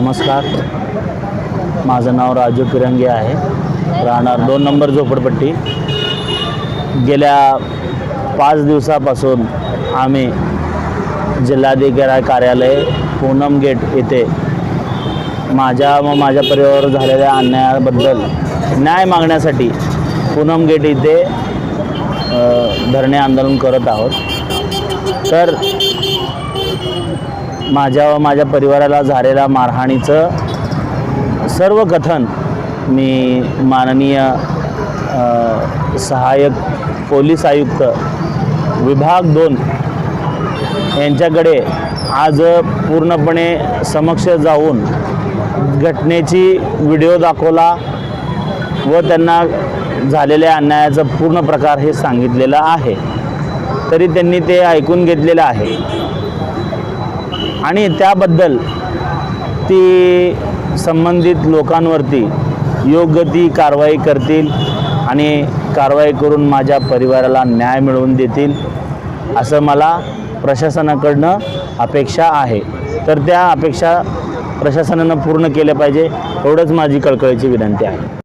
नमस्कार. माझं नाव राजू पिरंगे आहे. राहणार दोन नंबर झोपडपट्टी. गेल्या पाच दिवसापासून आम्ही जिल्हाधिकारी कार्यालय पूनम गेट येथे माझ्या व माझ्या परिवारावर झालेल्या अन्यायाबद्दल न्याय मागण्यासाठी पूनम गेट इथे धरणे आंदोलन करत आहोत. तर माझ्या व माझ्या परिवाराला झालेल्या मारहाणीचं सर्व कथन मी माननीय सहाय्यक पोलीस आयुक्त विभाग दोन यांच्याकडे आज पूर्णपणे समक्ष जाऊन घटनेची व्हिडिओ दाखवला व त्यांना झालेल्या अन्यायाचा पूर्ण प्रकार हे सांगितलेलं आहे. तरी त्यांनी ते ऐकून घेतलेलं आहे. आणि त्याबद्दल ती संबंधित लोकांवरती योग्य ती कारवाई करतील आणि कारवाई करून माझ्या परिवाराला न्याय मिळवून देतील असं मला प्रशासनाकडनं अपेक्षा आहे. तर त्या अपेक्षा प्रशासनानं पूर्ण केल्या पाहिजे एवढंच माझी कळकळीची विनंती आहे.